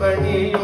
பணியும்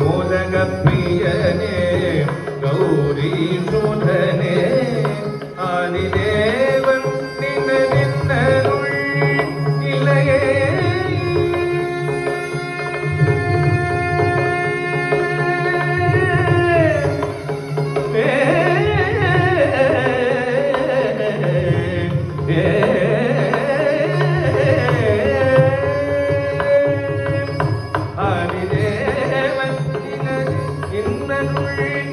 மூலகப்பிரியனே கௌரி நூதனே ஆதிதே